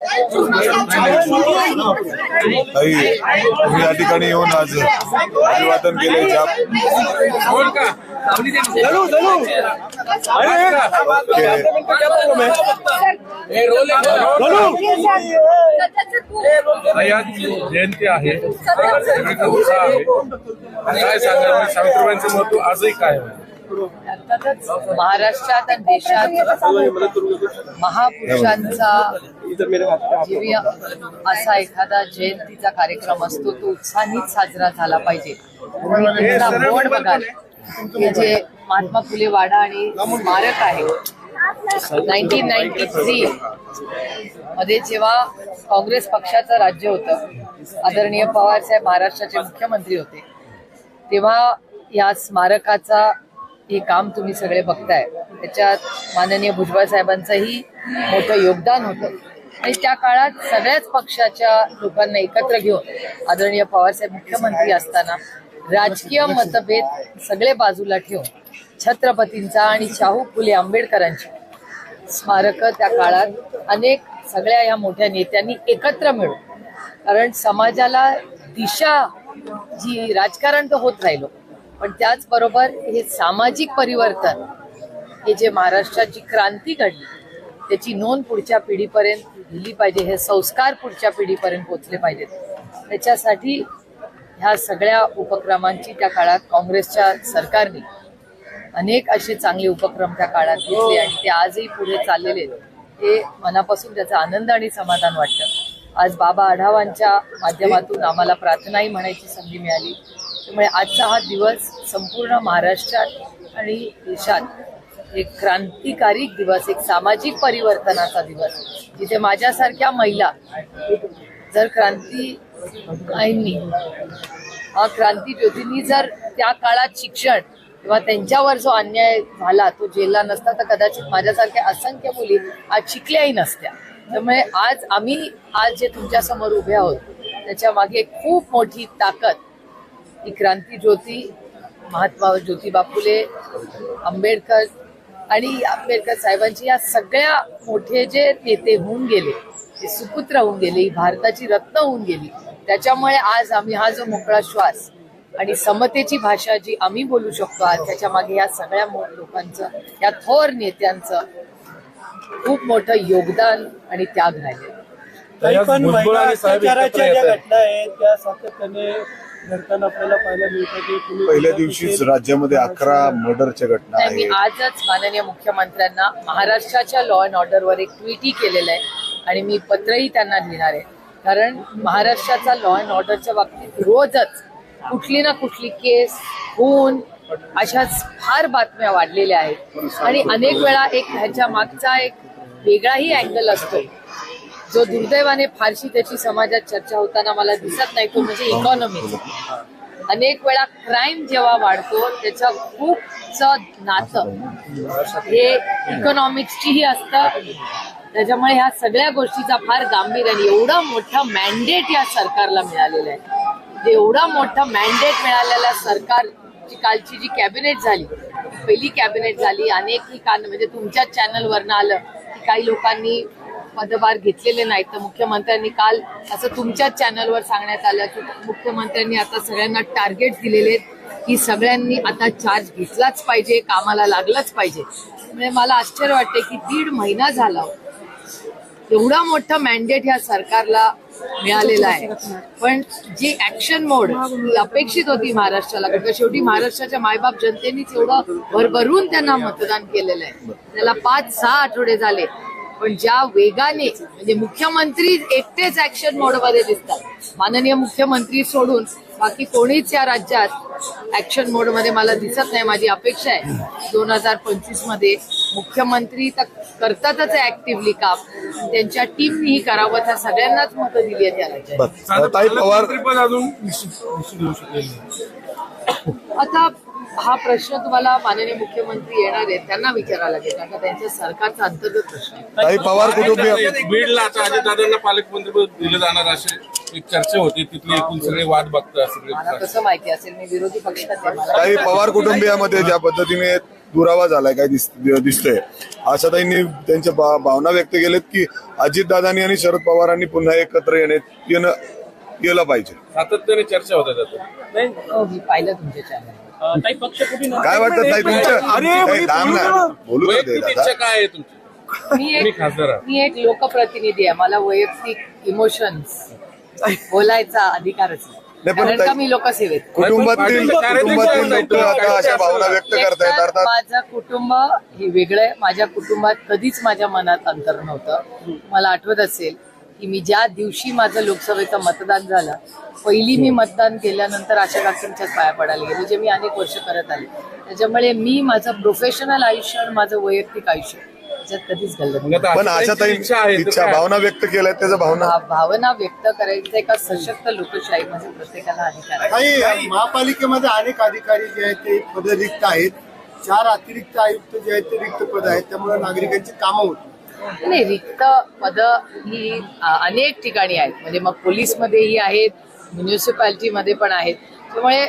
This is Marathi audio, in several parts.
ताई तुम्ही या ठिकाणी येऊन आज अभिवादन केले ज्या जयंती आहे उत्साह आहे काय सांगा म्हणजे सावित्रीबाईंचं महत्त्व आजही काय आहे अर्थातच महाराष्ट्रात आणि देशात महापुरुषांचा जीवी असा एखादा जयंतीचा कार्यक्रम असतो तो उत्साहानेच साजरा झाला पाहिजे. बोर्ड बघाल. जे महात्मा फुले वाडा आणि स्मारक आहे. नाईन्टीन नाईन्टी थ्री मध्ये जेव्हा काँग्रेस पक्षाचं राज्य होतं आदरणीय पवार साहेब महाराष्ट्राचे मुख्यमंत्री होते तेव्हा या स्मारकाचा हे काम तुम्ही सगळे बघताय. त्याच्यात माननीय भुजबळ साहेबांचंही मोठं योगदान होतं. आणि त्या काळात सगळ्याच पक्षाच्या लोकांना एकत्र घेऊन आदरणीय पवारसाहेब मुख्यमंत्री असताना राजकीय मतभेद सगळे बाजूला ठेवून छत्रपतींचा आणि शाहू फुले आंबेडकरांची स्मारक त्या काळात अनेक सगळ्या या मोठ्या नेत्यांनी एकत्र मिळून कारण समाजाला दिशा जी राजकारण तर होत राहिलो पण त्याचबरोबर हे सामाजिक परिवर्तन हे जे महाराष्ट्राची क्रांती घडली त्याची नोंद पुढच्या पिढीपर्यंत दिली पाहिजे हे संस्कार पुढच्या पिढीपर्यंत पोचले पाहिजेत. त्याच्यासाठी ह्या सगळ्या उपक्रमांची त्या काळात काँग्रेसच्या सरकारने अनेक असे चांगले उपक्रम त्या काळात घेतले आणि ते आजही पुढे चाललेले आहेत. हे मनापासून त्याचा आनंद आणि समाधान वाटतं. आज बाबा आढावांच्या माध्यमातून आम्हाला प्रार्थनाही म्हणायची संधी मिळाली. त्यामुळे आजचा हा दिवस संपूर्ण महाराष्ट्रात आणि देशात एक क्रांतिकारी दिवस एक सामाजिक परिवर्तनाचा दिवस. जिथे माझ्यासारख्या महिला जर क्रांती आईंनी अ, क्रांती ज्योतींनी जर त्या काळात शिक्षण किंवा त्यांच्यावर जो अन्याय झाला तो झेलला नसता तर कदाचित माझ्यासारख्या असंख्य मुली आज शिकल्याही नसत्या. त्यामुळे आज आम्ही आज जे तुमच्यासमोर उभे आहोत त्याच्यामागे खूप मोठी ताकद ही क्रांती ज्योती महात्मा ज्योतिबा फुले आंबेडकर आणि आंबेडकर साहेबांची या सगळ्या मोठे जे नेते होऊन गेले ते सुपुत्र होऊन गेले ही भारताची रत्न होऊन गेली त्याच्यामुळे आज आम्ही हा जो मोकळा श्वास आणि समतेची भाषा जी आम्ही बोलू शकतो आज त्याच्यामागे या सगळ्या मो- लोकांचं या थोर नेत्यांचं खूप मोठं योगदान आणि त्याग राहिले. घटना आहेत त्या सातत्याने घडताना आपल्याला पाहायला मिळतं की पहिल्या दिवशीच. राज्यामध्ये अकरा मर्डरच्या घटना नाही मी आहेत. आजच माननीय मुख्यमंत्र्यांना महाराष्ट्राच्या लॉ अँड ऑर्डरवर एक ट्विटही केलेलं आहे आणि मी पत्रही त्यांना लिहिणार आहे. कारण महाराष्ट्राचा लॉ अँड ऑर्डरच्या बाबतीत रोजच कुठली ना कुठली केस खून अशाच फार बातम्या वाढलेल्या आहेत. आणि अनेक वेळा एक ह्याच्या मागचा एक वेगळाही अँगल असतो. जो दुर्दैवाने फारशी त्याची समाजात चर्चा होताना मला दिसत नाही तो म्हणजे इकॉनॉमी अनेक वेळा क्राईम जेव्हा वाढतो त्याचं खूपच नातं. हे इकॉनॉमिक्सचीही असतं. त्याच्यामुळे ह्या सगळ्या गोष्टीचा फार गांभीर्याने एवढं मोठं मॅन्डेट या सरकारला मिळालेलं आहे. एवढा एवढं मोठं मॅन्डेट मिळालेल्या सरकारची कालची जी कॅबिनेट झाली पहिली कॅबिनेट झाली अनेक ठिकाण म्हणजे तुमच्याच चॅनलवरनं आलं की काही लोकांनी पदभार घेतलेले नाहीत. तर मुख्यमंत्र्यांनी काल असं तुमच्याच चॅनलवर सांगण्यात आलं की मुख्यमंत्र्यांनी आता सगळ्यांना टार्गेट दिलेले आहेत की सगळ्यांनी आता चार्ज घेतलाच पाहिजे कामाला लागलाच पाहिजे. म्हणजे मला आश्चर्य वाटते की दीड महिना झाला हो. एवढा मोठा मॅन्डेट ह्या सरकारला मिळालेला आहे. पण जी ऍक्शन मोड अपेक्षित होती महाराष्ट्राला कारण शेवटी महाराष्ट्राच्या मायबाप जनतेनेच एवढं भरभरून त्यांना मतदान केलेलं आहे. त्याला पाच सहा आठवडे झाले. पण ज्या वेगाने म्हणजे मुख्यमंत्री एकटेच ऍक्शन मोडमध्ये दिसतात. माननीय मुख्यमंत्री सोडून बाकी कोणीच या राज्यात ऍक्शन मोडमध्ये मला दिसत नाही. माझी अपेक्षा आहे. दोन हजार पंचवीसमध्ये मुख्यमंत्री तर करतातच ऍक्टिव्हली काम. त्यांच्या टीमनीही करावं त्या सगळ्यांनाच मतं दिली आहेत या राज्यात. ताई पवार. आता हा प्रश्न तुम्हाला माननीय मुख्यमंत्री येणार आहेत त्यांना विचारावा लागेल. कारण का त्यांच्या सरकारचा अंतर्गत प्रश्न आहे. ताई पवार कुटुंबीय बीडला आता अजितदादांना पालकमंत्रीपद दिलं जाणार असे एक चर्चा होती तिथले एकूण सगळे वाद बघता मला सगळे कसं माहिती असेल मी विरोधी पक्षात आहे मला काही पवार कुटुंबियामध्ये ज्या पद्धतीने दुरावा झालाय काय दिस- दिसतंय आशाताईंनी त्यांच्या भा- भावना व्यक्त केलेत की अजितदादांनी आणि शरद पवारांनी पुन्हा एकत्र येण्यात येणं केलं पाहिजे. सातत्याने चर्चा होत्या त्यात. नाही हो, मी पाहिलं तुमच्या चॅनल ताई पक्ष कुठे नाही. काय वाटतं ताई तुमच्या काही थांब ना. बोलू तर दे वैयक्तिक दादा? इच्छा काय आहे तुमची? मी तुम्ही एक खासदार आहात. मी एक लोकप्रतिनिधी आहे. मला वैयक्तिक इमोशन्स बोलायचा अधिकारच नाही नाही, पण कारण का ताई- मी लोकसेवेत? कुटुंबातील कुटुंबातील लोक आता अशा भावना व्यक्त करतायत एकतर अर्थात माझं कुटुंब हे वेगळं आहे. माझ्या कुटुंबात कधीच माझ्या मनात अंतर नव्हतं. मला आठवत असेल की मी ज्या दिवशी माझं लोकसभेचं मतदान झालं पहिली मी मतदान केल्यानंतर आशा काकींच्याच पाया पडायला गेले जे मी अनेक वर्ष करत आले. त्याच्यामुळे मी माझं प्रोफेशनल आयुष्य आणि माझं वैयक्तिक आयुष्य त्याच्यात कधीच घालत पण इच्छा? भावना व्यक्त केल्यात त्याच्या भावना? भावना व्यक्त करायचं एका सशक्त लोकशाहीमध्ये प्रत्येकाला अधिकार आहे. महापालिकेमध्ये अनेक अधिकारी जे आहेत ते पद रिक्त आहेत. चार अतिरिक्त आयुक्त जे आहेत ते रिक्त पद आहेत त्यामुळे नागरिकांची कामं होत. नाही रिक्त पदं ही अनेक ठिकाणी आहेत. म्हणजे मग पोलीसमध्येही आहेत म्युन्सिपॅलिटीमध्ये पण आहेत. त्यामुळे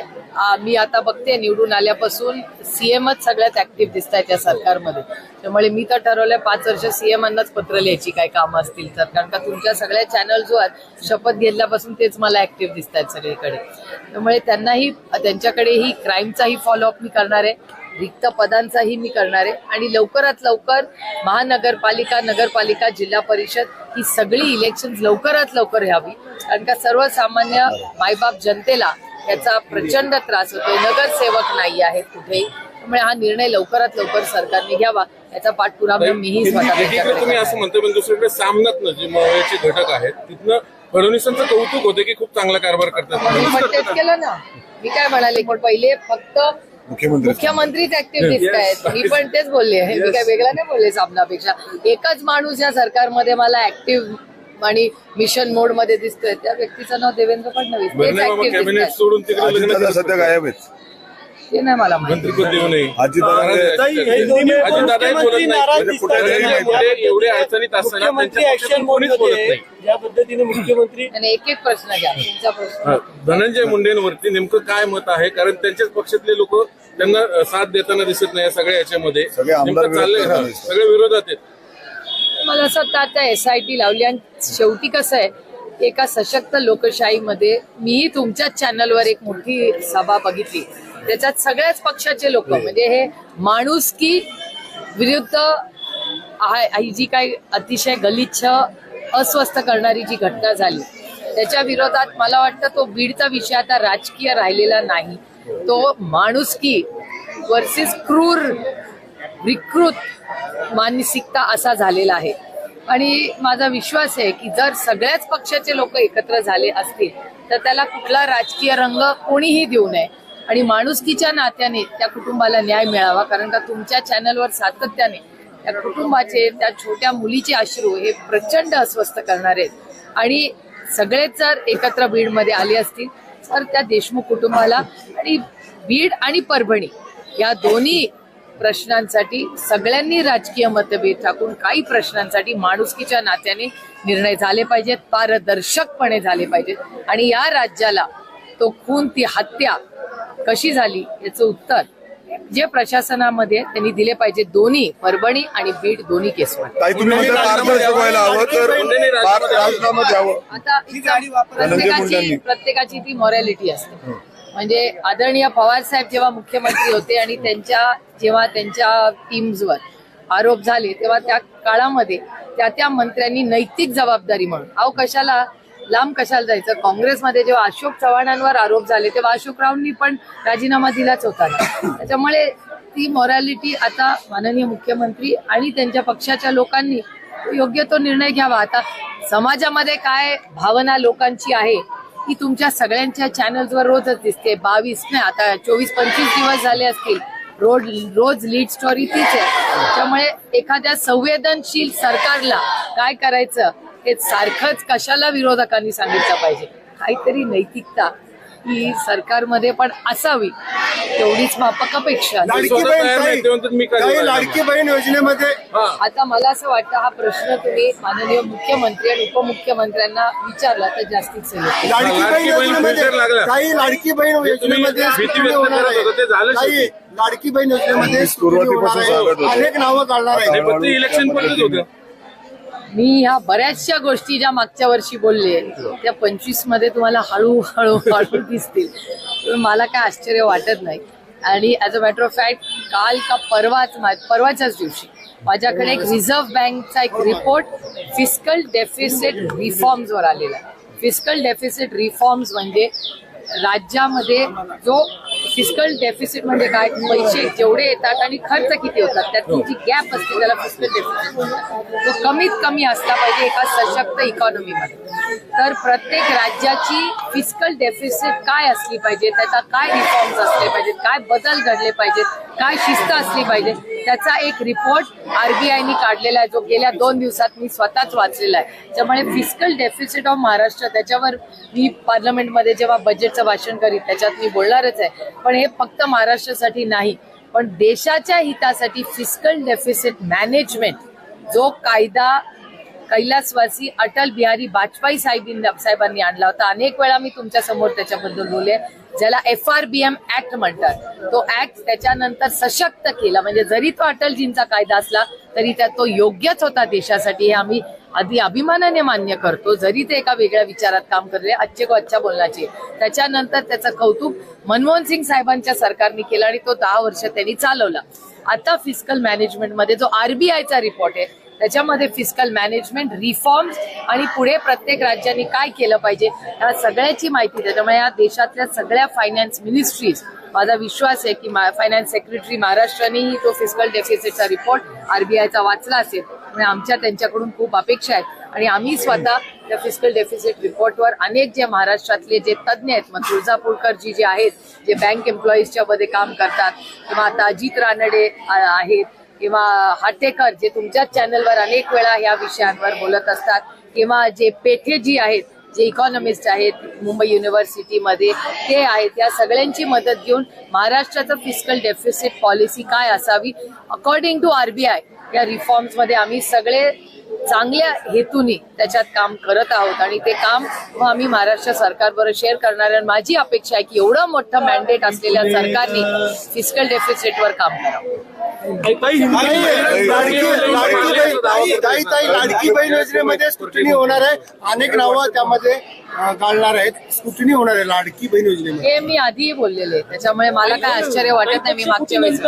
मी आता बघते निवडून आल्यापासून सीएमच सगळ्यात ऍक्टिव्ह दिसत आहेत या सरकारमध्ये. त्यामुळे मी तर ठरवलंय पाच वर्ष सीएमांनाच पत्र लिहायची काय कामं असतील तर. कारण का तुमच्या सगळ्या चॅनल जो आहेत शपथ घेतल्यापासून तेच मला ऍक्टिव्ह दिसत आहेत सगळीकडे. त्यामुळे त्यांनाही त्यांच्याकडेही क्राईमचाही फॉलोअप मी करणार आहे. रिक्त पदांचाही मी करणार आहे. आणि लवकरात लवकर महानगरपालिका नगरपालिका जिल्हा परिषद ही सगळी इलेक्शन लवकरात लवकर घ्यावी कारण का सर्वसामान्य मायबाप जनतेला याचा प्रचंड त्रास होतोय. नगरसेवक नाही आहेत कुठेही. त्यामुळे हा निर्णय लवकरात लवकर सरकारने घ्यावा. याचा पाठपुरावा मीही तुम्ही असं. म्हणतो पण दुसरीकडे सामनात जे घटक आहेत तिथनं फडणवीसांचं कौतुक होते की खूप चांगला कारभार पण करतात केलं ना. मी काय म्हणाले की पहिले फक्त मुख्यमंत्री मुख्यमंत्रीच ऍक्टिव्ह दिसत आहेत. मी पण तेच बोलले मी काय वेगळा नाही बोलले सामनापेक्षा. एकच माणूस या सरकारमध्ये मला ऍक्टिव्ह आणि मिशन मोडमध्ये दिसतोय. त्या व्यक्तीचं नाव देवेंद्र फडणवीस. तेच ऍक्टिव्ह. सध्या गायब आहेत. ते नाही मला माहिती. मंत्रिपद देऊ नये. एवढे अडचणीत असताना मुख्यमंत्री त्यांच्या ऍक्शन पक्षातून मोड कोणीच बोलत मध्ये नाही. ज्या पद्धतीने मुख्यमंत्री आणि एक एक प्रश्न घ्या तुमचा प्रश्न. धनंजय मुंडेंवरती नेमकं काय मत आहे? कारण त्यांच्याच पक्षातले लोक त्यांना साथ देताना दिसत नाही या सगळ्या याच्यामध्ये. नेमकं चाललंय. सगळे विरोधात आहेत. मला असं वाटतं आता एस आय टी लावली आणि शेवटी कसं आहे एका सशक्त लोकशाहीमध्ये मीही तुमच्याच चॅनलवर एक मोठी सभा बघितली. त्याच्यात सगळ्याच पक्षाचे लोक म्हणजे हे माणुसकी विरुद्ध हा- ही जी काही अतिशय गलिच्छ अस्वस्थ करणारी जी घटना झाली त्याच्या विरोधात मला वाटतं तो बीडचा विषय आता राजकीय राहिलेला नाही. तो माणुसकी वर्सेस क्रूर विकृत मानसिकता असा झालेला आहे. आणि माझा विश्वास आहे की जर सगळ्याच पक्षाचे लोक एकत्र झाले असतील तर त्याला कुठला राजकीय रंग कोणीही देऊ नये. आणि माणुसकीच्या नात्याने त्या कुटुंबाला न्याय मिळावा कारण का तुमच्या चॅनलवर सातत्याने त्या कुटुंबाचे त्या छोट्या मुलीचे अश्रू हे प्रचंड अस्वस्थ करणार आहेत. आणि सगळेच जर एकत्र बीडमध्ये आले असतील तर त्या देशमुख कुटुंबाला आणि बीड आणि परभणी या दोन्ही प्रश्नांसाठी सगळ्यांनी राजकीय मतभेद टाकून काही प्रश्नांसाठी माणुसकीच्या नात्याने निर्णय झाले पाहिजेत पारदर्शकपणे झाले पाहिजेत. आणि या राज्याला तो खून ती हत्या कशी झाली याचं उत्तर जे प्रशासनामध्ये त्यांनी दिले पाहिजे दोन्ही परभणी आणि बीड दोन्ही आता प्रत्येकाची. प्रत्येकाची ती मॉरॅलिटी असते. म्हणजे आदरणीय पवार साहेब जेव्हा मुख्यमंत्री होते आणि त्यांच्या जेव्हा त्यांच्या टीम्सवर आरोप झाले तेव्हा त्या काळामध्ये त्या त्या मंत्र्यांनी नैतिक जबाबदारी म्हणून अहो कशाला लांब कशाला जायचं? काँग्रेसमध्ये जेव्हा अशोक चव्हाणांवर आरोप झाले तेव्हा अशोकरावांनी पण राजीनामा दिलाच होता. त्याच्यामुळे ती मॉरॅलिटी आता माननीय मुख्यमंत्री आणि त्यांच्या पक्षाच्या लोकांनी योग्य तो निर्णय घ्यावा. आता समाजामध्ये काय भावना लोकांची आहे ही तुमच्या सगळ्यांच्या चॅनल्सवर रोजच दिसते. बावीस नाही आता चोवीस पंचवीस दिवस झाले असतील. रोज रोज लीड स्टोरी तीच आहे. त्यामुळे एखाद्या संवेदनशील सरकारला काय करायचं? हे सारखंच कशाला विरोधकांनी सांगितलं पाहिजे? काहीतरी नैतिकता ही सरकारमध्ये पण असावी तेवढीच माफक अपेक्षा लाडकी बहीण ताई ताई, लाडकी योजनेमध्ये हा. आता मला असं वाटतं हा प्रश्न तुम्ही माननीय मुख्यमंत्री आणि उपमुख्यमंत्र्यांना विचारला तर जास्तीत सही लाडकी बहीण बहीण योजनेमध्ये filter लागला. काही लाडकी बहीण योजनेमध्ये भीती होणार करत होता, ते झालं आहे काही. लाडकी बहीण योजनेमध्ये मी स्क्रुटनी सुरुवातीपासून होणार सांगत आहे होतो. अनेक नावं काढणार आहे. नाही पण ते इलेक्शन पडतच होतं. मी ह्या बऱ्याचशा गोष्टी ज्या मागच्या वर्षी बोलले त्या पंचवीसमध्ये तुम्हाला हळूहळू हळू दिसतील. मला काय आश्चर्य वाटत नाही. आणि as a matter of fact काल का परवाच परवाच्याच दिवशी माझ्याकडे एक रिझर्व्ह बँकचा एक रिपोर्ट फिस्कल डेफिसिट रिफॉर्म्स वर आलेला आहे. फिस्कल डेफिसिट रिफॉर्म्स म्हणजे राज्यामध्ये जो फिस्कल डेफिसिट म्हणजे काय? पैसे जेवढे येतात आणि खर्च किती होतात? त्यातली जी गॅप असते त्याला फिस्कल डेफिसिट म्हणतात तो कमीत कमी असला पाहिजे एका सशक्त इकॉनॉमीमध्ये तर प्रत्येक राज्याची फिस्कल डेफिसिट काय असली पाहिजे त्याचा काय रिफॉर्म्स असले पाहिजेत काय बदल घडले पाहिजेत काय शिस्त असली पाहिजे त्याचा एक रिपोर्ट आरबीआयनी काढलेला आहे जो गेल्या दोन दिवसात मी स्वतःच वाचलेला आहे. त्यामुळे फिजिकल डेफिसिट ऑफ महाराष्ट्र त्याच्यावर मी पार्लमेंटमध्ये जेव्हा बजेटचं भाषण करीत त्याच्यात मी बोलणारच आहे. पण हे फक्त महाराष्ट्रासाठी नाही पण देशाच्या हितासाठी फिस्कल डेफिसिट मॅनेजमेंट जो कायदा कैलासवासी अटल बिहारी वाजपेयी साहेबांनी साहेबांनी आणला होता. अनेक वेळा मी तुमच्यासमोर त्याच्याबद्दल बोलले ज्याला F R B M act म्हणतात. तो ऍक्ट त्याच्यानंतर सशक्त केला. म्हणजे जरी तो अटलजींचा कायदा असला तरी त्या तो योग्यच होता देशासाठी हे आम्ही आधी अभिमानाने मान्य करतो. जरी ते एका वेगळ्या विचारात काम करले अच्छे को अच्छा बोलण्याचे. त्याच्यानंतर त्याचं कौतुक मनमोहन सिंग साहेबांच्या सरकारने केलं आणि तो दहा वर्ष त्यांनी चालवला. आता फिस्कल मॅनेजमेंटमध्ये जो आरबीआयचा रिपोर्ट आहे त्याच्यामध्ये फिस्कल मॅनेजमेंट रिफॉर्म्स आणि पुढे प्रत्येक राज्यांनी काय केलं पाहिजे या सगळ्याची माहिती त्याच्यामुळे या देशातल्या सगळ्या फायनान्स मिनिस्ट्रीज माझा विश्वास आहे की फायनान्स सेक्रेटरी महाराष्ट्रानेही तो फिस्कल डेफिसिटचा रिपोर्ट आरबीआयचा वाचला असेल. म्हणजे आमच्या त्यांच्याकडून खूप अपेक्षा आहेत. आणि आम्ही स्वतः त्या फिस्कल डेफिसिट रिपोर्टवर अनेक जे महाराष्ट्रातले जे तज्ज्ञ आहेत मग तुळजापूरकरजी जे आहेत जे बँक एम्प्लॉईजच्या मध्ये काम करतात किंवा आता अजित रानडे आहेत किंवा हाटेकर जे तुमच्याच चॅनलवर अनेक वेळा या विषयांवर बोलत असतात किंवा जे पेठे जी आहेत जे इकॉनॉमिस्ट आहेत मुंबई युनिव्हर्सिटीमध्ये ते आहेत या सगळ्यांची मदत घेऊन महाराष्ट्राचं फिस्कल डेफिसिट पॉलिसी काय असावी? अकॉर्डिंग टू आरबीआय या रिफॉर्म्समध्ये आम्ही सगळे चांगल्या हेतूनी त्याच्यात काम करत आहोत आणि ते काम आम्ही महाराष्ट्र सरकारबरोबर शेअर करणार आहे. आणि माझी अपेक्षा आहे की एवढं मोठं मॅन्डेट असलेल्या सरकारने फिस्कल डेफिसिटवर काम करावं. ताई, लाडकी लाडकी बहीण ताई ताई ताई लाडकी बहीण योजनेमध्ये स्क्रुटनी होणार आहे. अनेक नावं त्यामध्ये घालणार आहेत. स्क्रुटनी होणार आहे लाडकी बहीण योजनेमध्ये. हे मी आधीही बोललेले आहे. त्याच्यामुळे मला काय आश्चर्य वाटत नाही मी मागच्या वेळेस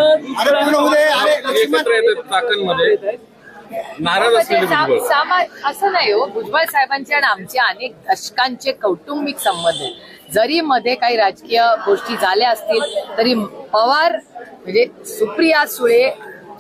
नाराज असलेले म्हणजे भुजबळ. असं नाही हो भुजबळ साहेबांचे आणि आमचे अनेक दशकांचे कौटुंबिक संबंध आहेत. जरी मध्ये काही राजकीय गोष्टी झाल्या असतील तरी पवार म्हणजे सुप्रिया सुळे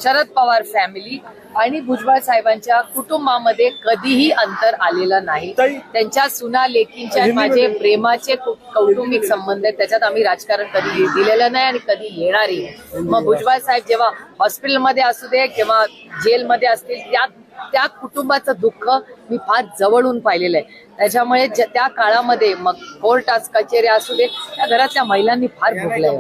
शरद पवार फॅमिली आणि भुजबळ साहेबांच्या कुटुंबामध्ये कधीही अंतर आलेलं नाही त्यांच्या सुना लेकींच्या आणि माझे प्रेमाचे कौटुंबिक संबंध आहेत त्याच्यात आम्ही राजकारण कधी दिलेलं नाही आणि कधी येणारही. मग भुजबळ साहेब जेव्हा हॉस्पिटलमध्ये असू दे किंवा जेलमध्ये असतील त्या त्या कुटुंबाचं दुःख मी फार जवळून पाहिलेलं आहे. त्याच्यामुळे त्या काळामध्ये मग कोर्ट आज कचेऱ्या असू दे त्या घरातल्या महिलांनी फार भोगलंय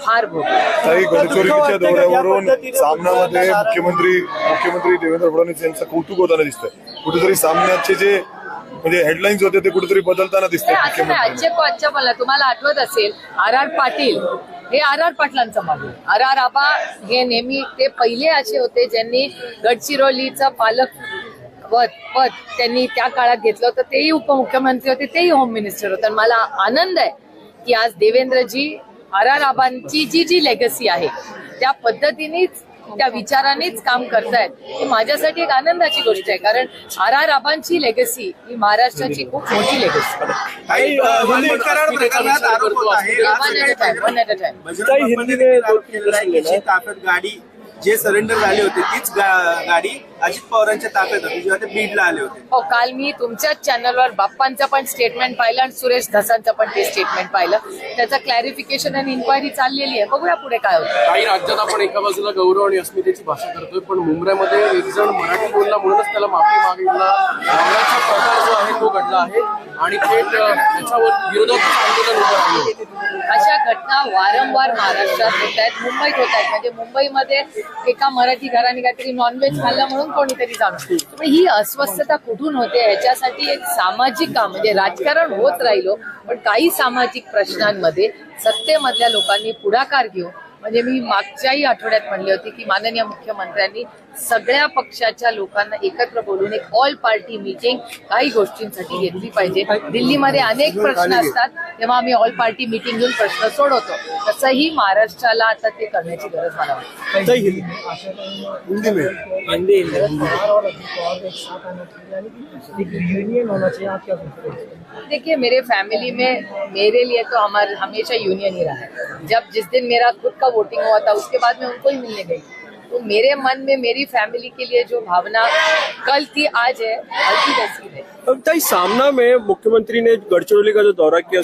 फार काही गडचिरोलीच्या दौऱ्यावरून सामन्यामध्ये मुख्यमंत्री मुख्यमंत्री देवेंद्र फडणवीस यांचं कौतुक होताना दिसतंय. कुठेतरी सामन्याचे जे म्हणजे हेडलाईन्स होते ते कुठेतरी बदलताना असं नाही. आजचे को आजच्या मला तुम्हाला आठवत असेल आर आर पाटील हे आर आर पाटलांचं मागून आर आर आबा हे नेहमी ते पहिले असे होते ज्यांनी गडचिरोलीचं पालक पद पद त्यांनी त्या काळात घेतलं होतं. तेही उपमुख्यमंत्री होते तेही होम मिनिस्टर होते. आणि मला आनंद आहे की आज देवेंद्रजी आर आर आबांची जी जी लेगसी आहे त्या पद्धतीनेच त्या विचारानेच काम करतायत. ही माझ्यासाठी एक आनंदाची गोष्ट आहे. कारण आर आर आबांची लेगसी ही महाराष्ट्राची खूप मोठी लेगसी आहे. One at a time, one at a time. Bajrang बाप्पाने काम केलेलं आहे की जी ताफ्यात गाडी जे सरेंडर झाले होते तीच गा- गाडी अजित पवारांच्या ताफ्यात होती जेव्हा ते बीडला आले होते. हो काल मी तुमच्याच चॅनलवर बाप्पांचं पण स्टेटमेंट पाहिलं आणि सुरेश धसांचं पण ते स्टेटमेंट पाहिलं. त्याचं क्लॅरिफिकेशन आणि इन्क्वायरी चाललेली आहे. बघूया पुढे काय होतं. काही राज्यात आपण एका बाजूला गौरव आणि अस्मितेची भाषा करतोय पण मुंबईमध्ये एक जण मराठी बोलला म्हणूनच त्याला माफी मागितला. प्रकार जो आहे तो घडला आहे. आणि थेट अ, त्याच्यावर विरोधाचं आंदोलन उभं राहिलं अशा घटना वारंवार महाराष्ट्रात होत आहेत मुंबईत होत आहेत. म्हणजे मुंबईमध्ये एका मराठी घराने काहीतरी नॉनव्हेज खाल्लं म्हणून कोणीतरी जाणतो ही अस्वस्थता कुठून होते ह्याच्यासाठी एक सामाजिक काम म्हणजे राजकारण होत राहिलो पण काही सामाजिक प्रश्नांमध्ये सत्तेमधल्या लोकांनी पुढाकार घेऊन म्हणजे मी मागच्याही आठवड्यात म्हणले होते की माननीय मुख्यमंत्र्यांनी सगळ्या पक्षाच्या लोकांना एकत्र बोलून एक ऑल पार्टी मीटिंग काही गोष्टींसाठी घेतली पाहिजे. दिल्लीमध्ये अनेक प्रश्न असतात. तेव्हा आम्ही ऑल पार्टी मीटिंग घेऊन प्रश्न सोडवतो. तसंही महाराष्ट्राला आता ते करण्याची गरज मला वाटते. में हैं देखिए मेरे फैमिली में मेरे लिए तो हमारे हमेशा यूनियन ही रहा है। जब जिस दिन मेरा खुद का वोटिंग हुआ था उसके बाद में उनको ही मिलने गई। तो मेरे मन में मेरी फैमिली के लिए जो भावना कल थी आज है अब वैसी है। सामना में मुख्यमंत्री ने गढ़चिरौली का जो दौरा किया